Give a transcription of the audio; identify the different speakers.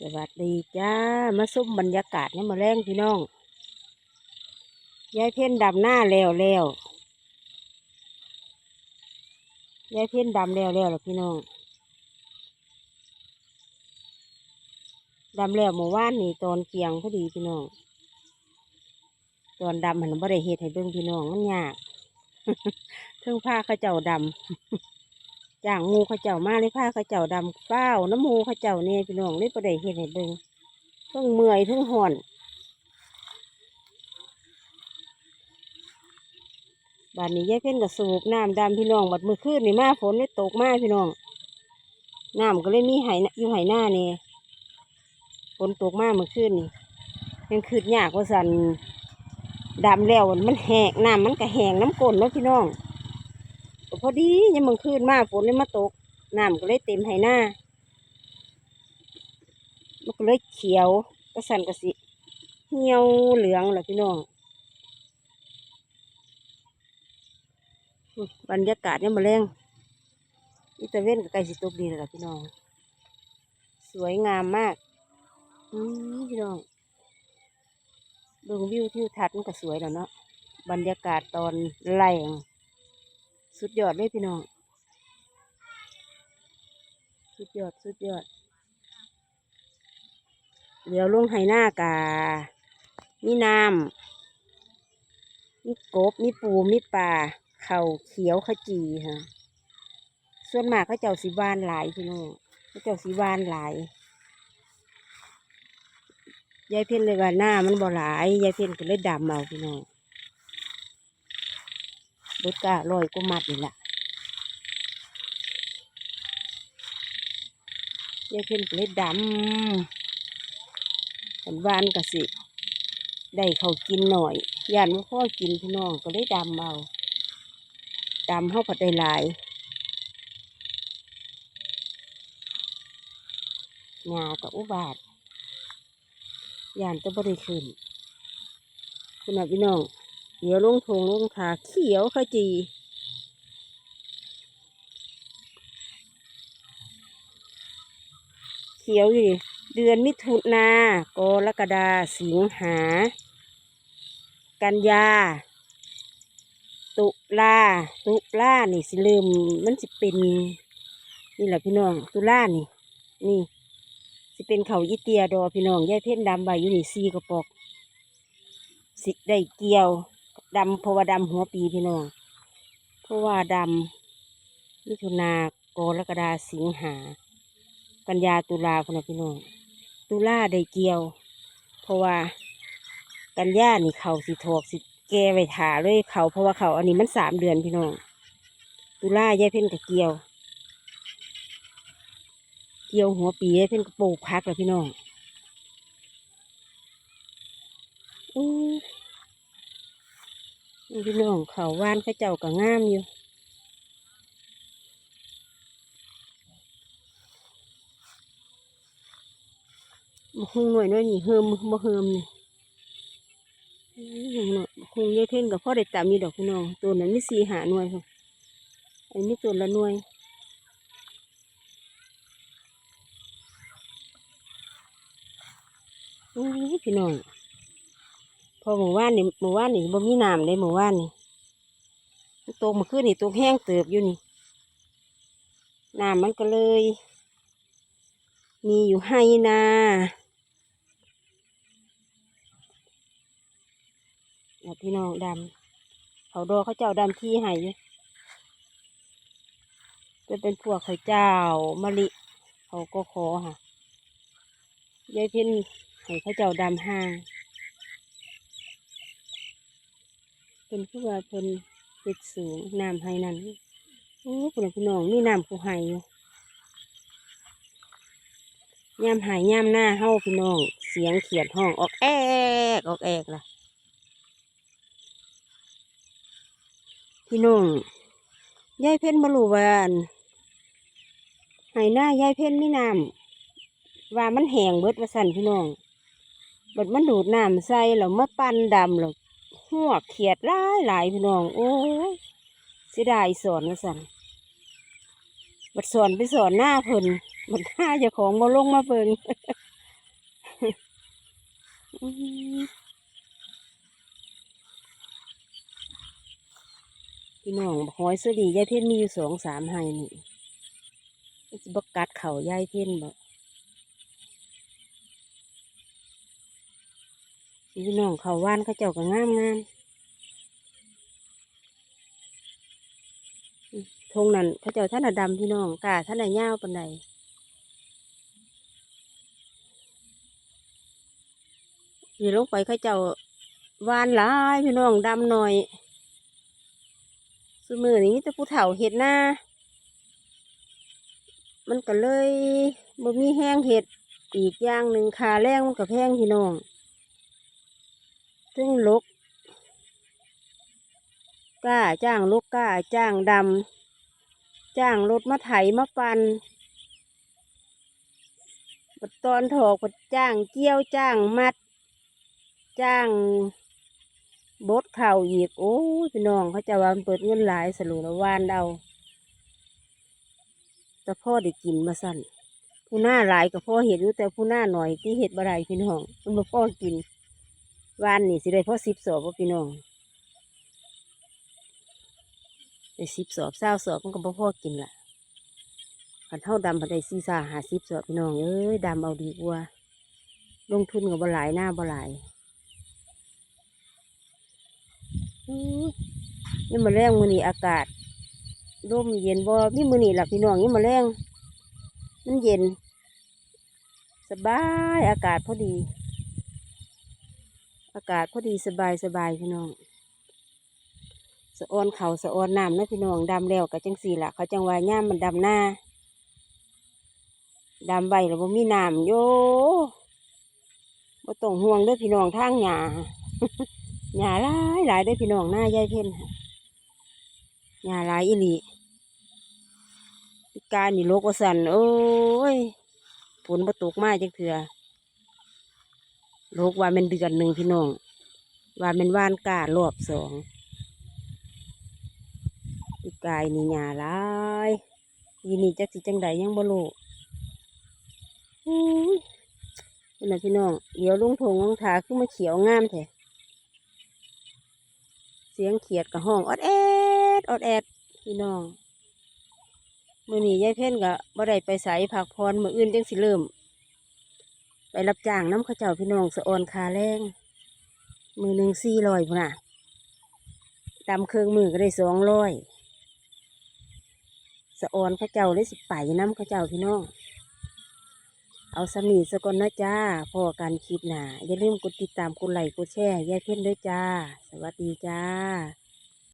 Speaker 1: สวัสดีจ้า มาซุ่มบรรยากาศเนี่ยมาแรงพี่น้อง ยายเพ่นดำหน้าแล้วแล้วยายเพ่นดำแล้วแล้วล่ะพี่น้องดำแล้วเมื่อวานนี่ตอนเกียงพอดีพี่น้อง ตอนดำหันบ่ได้เฮ็ดให้เบิ่งพี่น้องมันยากเทิงผ้าเขาเจ้าดำ จ้างหมูเขาเจ้ามาเลยผ้าเขาเจ้าดำเป้าน้ำมูเขาเจ้าเนี่ยพี่น้องเลยบ่ได้เฮ็ดให้เบิ่งเทั้งเมื่อยเทั้งห่อนบานนี้ยายเพ่นก็สูบน้ำดำพี่น้องบัดมือคืนนี่มาฝนเลยตกมาพี่น้องน้ำก็เลยมีไหายอยู่ไหหน้านี่ฝนตกมาเมื่อคืนนี่ยังคืดยากว่าสันดำแล้วมันแหกน้ำมันก็แหงน้ำก้นเนาะพี่น้อง ก็พอดียังมือคืนมาฝนเลยมาตกน้ำก็เลยเต็มไหหน้ามันก็เลยเขียวก็สันก็สิเหี่ยวเหลืองแหละพี่น้องบรรยากาศเนี่ยมาแรงอิตาเวนกับไก่สิตกดีเลยล่ะพี่น้อง สวยงามมากอืมพี่น้องเบิ่งวิวทิวทัศน์มันก็สวยแล้วเนาะบรรยากาศตอนแรง สุดยอดเลยพี่น้อง สุดยอด สุดยอด เดี๋ยวลงไหหน้ากามีน้ำมีกบ มีปู มีปลา เข่าเขียวขจีค่ะส่วนมากเขาเจ้าสีบานหลายพี่น้องเขาเจ้าสีบานหลาย ยายเพ่นเลยว่าหน้ามันบ่หลาย ยายเพ่นก็เลยดำเอาพี่น้อง เบิดกะลอยก็มัดนี่แหละยายเพ่นก็เลยดำกันวานก็สิ ได้เขากินหน่อยย่านว่าพ่อกินพี่น้องก็เลยดำเอาดำเข้าผัดได้หลายงากับอุบาทย่านจะบ่ได้ขึ้นคุณพี่น้อง เดี๋ยวลงทงลงทาเขียวขจีเขียวอยู่ดิเดือนมิถุนากรกฎาสิงหา กันยา ตุลาตุลานี่สิเริ่มมันสิเป็นนี่แหละพี่น้องตุลานี่ นี่ สิเป็นเขายี่เตียดอพี่น้องยายเพ่นดำใบอยู่นี่ซีกระปอก สิได้เกี่ยว ดำเพราะว่าดำหัวปีพี่น้องเพราะว่าดำมิถุนากรกฎาสิงหา กันยาตุลาคนนะพี่น้องตุลาได้เกี่ยว เพราะว่ากันยานี่เขาสิถอกสิแกไว้ถาเลยเขาเพราะว่าเขาอันนี้มันสามเดือนพี่น้องตุลายายเพ่นกับเกี่ยว เกี่ยวหัวปียายเพ่นกับปลูกพักแล้วพี่น้องอู้ พี่น้องเขาว่านข้าเจ้าก็งามอยู่มะฮุงหน่อยหน่อยนี่เฮิมมะเฮิมนี่อื้อหน่อยมะฮุงยเพ่นกับพ่อได้ตามมีดอกพี่น้องตัวนั้นมีสี่หาหน่วยค่ะอันนี้ตัวละหน่วยอู้พี่น้อง อหมู่ว่านนี่หมู่ว่านนี่บ่มีน้ำเลยหมู่ว่านนี่ตกเมาขึ้นนี่ตกแห้งเติบอยู่นี่น้ำมันก็เลย มีอยู่ให้นาพี่น้องดำเขาดอเขาเจ้าดำที่ให้อยู่จะเป็นพวกเขาเจ้ามะลิเขาก็ขอค่ะยายเพินให้เขาเจ้าดำห้า เป็นผู้ว่าเพิ่นเป็ดสูงน้ำให้นั่นโอ้คุณพี่น้องนี่น้ำผู้ให้อยู่ย่ำหายย่ำหน้าเฮาพี่น้อง เสียงเขียดห้องออกแอกออกแอกล่ะ พี่น้องยายเพ่นมาลูวาอันหายหน้ายายเพ่นไม่น้ำว่ามันแหงเบิดว่าสั่นพี่น้องเบิดมันดูดน้ำใส่แล้วมาปั้นดำแล้ว หัวเขียดหลายหลายพี่น้อง โอ้ยเสียดายสอนว่าสั่นบัดสอนไปสอนหน้าเพิ่นบัดหน้าจ้าของมาลงมาเบิ่งพี่น้องหอยสดียายเพ่นมีอยู่สองสามไห้นี่มันสิบกัดเข่ายายเพ่นบ่ พี่น้องเขาว่านเขาเจ้าก็งามงามทงนั้นเขาเจ้าท่านดำพี่น้องกาท่านน่ะยาวปานใดนี่ลงไปเขาเจ้าหวานหลายพี่น้องดำหน่อยสมือนี้มีแต่ผู้เฒ่าเห็ดหน้า มันก็เลยบ่มีแห้งเห็ดอีกอย่างหนึ่งคาแรงมันก็แพงพี่น้อง ซึ่งลกกล้าจ้างลกกล้าจ้างดำจ้างรถมาไถมาปันบัดตอนถอกบัดจ้างเกี้ยวจ้างมัด จ้างบดเข่าอีกโอ้ยพี่น้องเขาจะวามันเปิดเงินหลายสรุปล้วานเอาแต่พ่อได้กินมาสั่นผู้หน้าหลายกับพ่อเห็ดอยู่แต่ผู้หน้าหน่อยที่เห็ดบ่ได้พี่น้องมันมาพ่อกิน วานนี่สิได้พอสิบสอบพี่น้องได้สิบสอบเศร้าสอบมันก็บ่พ่อกินละขันเท่าดำพันได้ซีซ่าหาสิบสอบพี่น้องเอ้ยดำเอาดีกว่า ลงทุนกับบหลายหน้าบหลายอื้อนี่มาแรงมือนี้อากาศร่มเย็นบ่มีมือนี่หลับพี่น้องนี่มาแรงมันเย็น สบายอากาศพอดี อากาศพอดีสบายสบายพี่น้องสะออนเขาสะออนน้ำนะพี่น้องดำแล้วกับจังสี่ละเขาจังว่าย่ามมันดำหน้าดำใบแล้วบ่มีน้ำโยบ่ต้องห่วงด้อพี่น้องทางหญ้าหญ้าหลายหลายด้อพี่น้องหน้ายายเพ่นหญ้าหลายอีหลีการนี่โลกวสันโอ้ยฝนมาตกมาจังเถื่อ โลกว่าเป็นเดือนหนึ่งพี่น้อง ว่าเป็นว่านการอบสองพิกายนี่หยาลายยีนี่จักสิจังใดยังบ่รู้อุ้ยนะพี่น้องเดี๋ยวลุงทงลุงทาขึ้นมาเขียวงามแท้เสียงเขียดกับห้องออดแอดออดแอดพี่น้องมื่อนี้ยายเพ่นก็บ่ได้ไปใส่ผักพรมืออื่นจังสิเริ่ม ไปรับจ้างน้ำข้าเจ้าพี่น้องสะออนคาแรงมือหนึ่งสี่ร้อยพุ่นน่ะตำเครื่องมือก็ได้สองร้อยสะออนข้าเจ้าเลยสิไปน้ำข้าเจ้าพี่น้อง เอาสมีสกอนนะจ้าพอกันคลิปหนาอย่าลืมกดติดตามกดไลค์กดแชร์แยายเพ่นด้วยจ้า สวัสดีจ้า